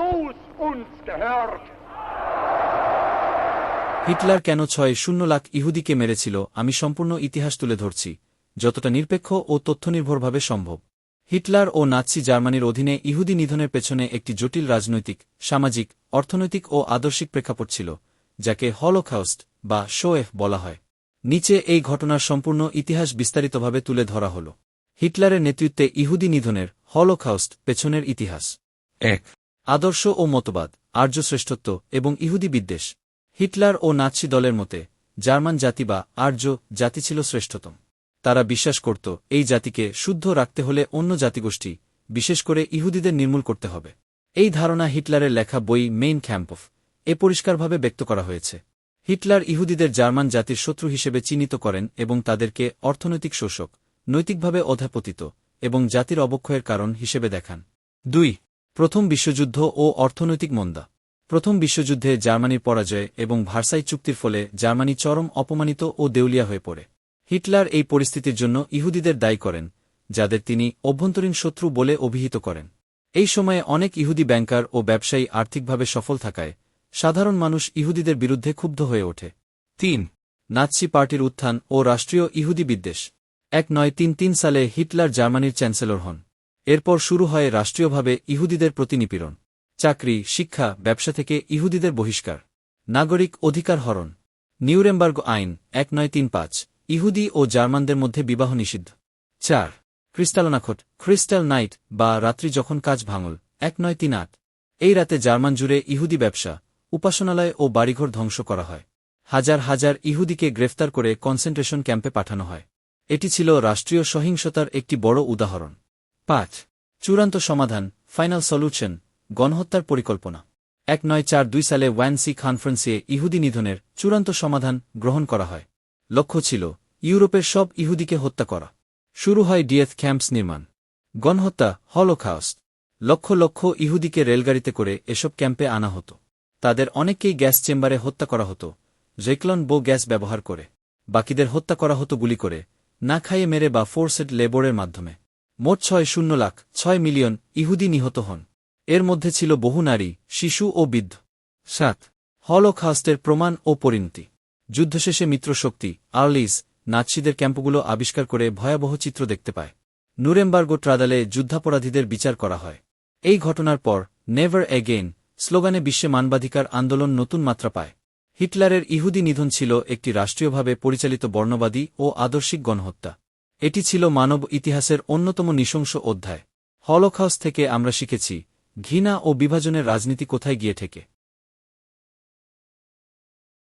bloß uns gehört. Hitler কেন ছয় শূন্য লাখ ইহুদিকে মেরেছিল? আমি সম্পূর্ণ ইতিহাস তুলে ধরছি। যতটা নিরপেক্ষ ও তথ্যনির্ভরভাবে সম্ভব। হিটলার ও নাৎসি জার্মানির অধীনে ইহুদি নিধনের পেছনে একটি জটিল রাজনৈতিক সামাজিক অর্থনৈতিক ও আদর্শিক প্রেক্ষাপট ছিল যাকে হলোখাউস্ট বা শোয়েফ বলা হয়। নিচে এই ঘটনার সম্পূর্ণ ইতিহাস বিস্তারিতভাবে তুলে ধরা হল। হিটলারের নেতৃত্বে ইহুদি নিধনের হলোখাউস্ট পেছনের ইতিহাস। এক আদর্শ ও মতবাদ, আর্য শ্রেষ্ঠত্ব এবং ইহুদি বিদ্বেষ। হিটলার ও নাৎসি দলের মতে, জার্মান জাতি বা আর্য জাতি ছিল শ্রেষ্ঠতম। তারা বিশ্বাস করত, এই জাতিকে শুদ্ধ রাখতে হলে অন্য জাতিগোষ্ঠী, বিশেষ করে ইহুদিদের নির্মূল করতে হবে। এই ধারণা হিটলারের লেখা বই মেইন ক্যাম্পফ এ পরিষ্কারভাবে ব্যক্ত করা হয়েছে। হিটলার ইহুদিদের জার্মান জাতির শত্রু হিসেবে চিহ্নিত করেন এবং তাদেরকে অর্থনৈতিক শোষক, নৈতিকভাবে অধ্যাপতিত এবং জাতির অবক্ষয়ের কারণ হিসেবে দেখান। দুই প্রথম বিশ্বযুদ্ধ ও অর্থনৈতিক মন্দা। প্রথম বিশ্বযুদ্ধে জার্মানির পরাজয় এবং ভার্সাই চুক্তির ফলে জার্মানি চরম অপমানিত ও দেউলিয়া হয়ে পড়ে। হিটলার এই পরিস্থিতির জন্য ইহুদিদের দায়ী করেন, যাদের তিনি অভ্যন্তরীণ শত্রু বলে অভিহিত করেন। এই সময়ে অনেক ইহুদি ব্যাংকার ও ব্যবসায়ী আর্থিকভাবে সফল থাকায় সাধারণ মানুষ ইহুদিদের বিরুদ্ধে ক্ষুব্ধ হয়ে ওঠে। তিন, নাৎসি পার্টির উত্থান ও রাষ্ট্রীয় ইহুদি বিদ্বেষ। এক নয় তিন তিন সালে হিটলার জার্মানির চ্যান্সেলর হন। এরপর শুরু হয় রাষ্ট্রীয়ভাবে ইহুদিদের প্রতি নিপীড়ন চাকরি, শিক্ষা, ব্যবসা থেকে ইহুদিদের বহিষ্কার। নাগরিক অধিকার হরণ। নিউরেমবার্গ আইন, এক নয় তিন পাঁচ। ইহুদি ও জার্মানদের মধ্যে বিবাহ নিষিদ্ধ। চার। ক্রিস্টালনাখট, ক্রিস্টাল নাইট বা রাত্রি যখন কাজ ভাঙল, এক নয় তিন আট। এই রাতে জার্মান জুড়ে ইহুদি ব্যবসা, উপাসনালয় ও বাড়িঘর ধ্বংস করা হয়। হাজার হাজার ইহুদিকে গ্রেফতার করে কনসেন্ট্রেশন ক্যাম্পে পাঠানো হয়। এটি ছিল রাষ্ট্রীয় সহিংসতার একটি বড় উদাহরণ। পাঁচ, চূড়ান্ত সমাধান, ফাইনাল সলিউশন, গণহত্যার পরিকল্পনা। এক নয় চার দুই সালে ওয়ানসি কনফারেন্সে ইহুদি নিধনের চূড়ান্ত সমাধান গ্রহণ করা হয়। লক্ষ্য ছিল, ইউরোপের সব ইহুদিকে হত্যা করা। শুরু হয় ডিএথ ক্যাম্পস নির্মাণ। গণহত্যা হলোখাউস্ট লক্ষ লক্ষ ইহুদিকে রেলগাড়িতে করে এসব ক্যাম্পে আনা হতো। তাদের অনেককেই গ্যাস চেম্বারে হত্যা করা হতো। জেকলন বো গ্যাস ব্যবহার করে। বাকিদের হত্যা করা হতো গুলি করে, না খাইয়ে মেরে বা ফোর্সেড লেবরের মাধ্যমে। মোট ছয় শূন্য লাখ ছয় মিলিয়ন ইহুদি নিহত হন। এর মধ্যে ছিল বহু নারী, শিশু ও বৃদ্ধ। সাত। হলোখাস্টের প্রমাণ ও পরিণতি। যুদ্ধশেষে মিত্রশক্তি, আর্লিস, নাৎসিদের ক্যাম্পগুলো আবিষ্কার করে ভয়াবহ চিত্র দেখতে পায়। নুরেমবার্গো ট্রাদালে যুদ্ধাপরাধীদের বিচার করা হয়। এই ঘটনার পর, নেভার এগেইন, স্লোগানে বিশ্বে মানবাধিকার আন্দোলন নতুন মাত্রা পায়। হিটলারের ইহুদি নিধন ছিল একটি রাষ্ট্রীয়ভাবে পরিচালিত বর্ণবাদী ও আদর্শিক গণহত্যা। এটি ছিল মানব ইতিহাসের অন্যতম নৃশংস অধ্যায়। হলখাউস থেকে আমরা শিখেছি, ঘৃণা ও বিভাজনের রাজনীতি কোথায় গিয়ে ঠেকে?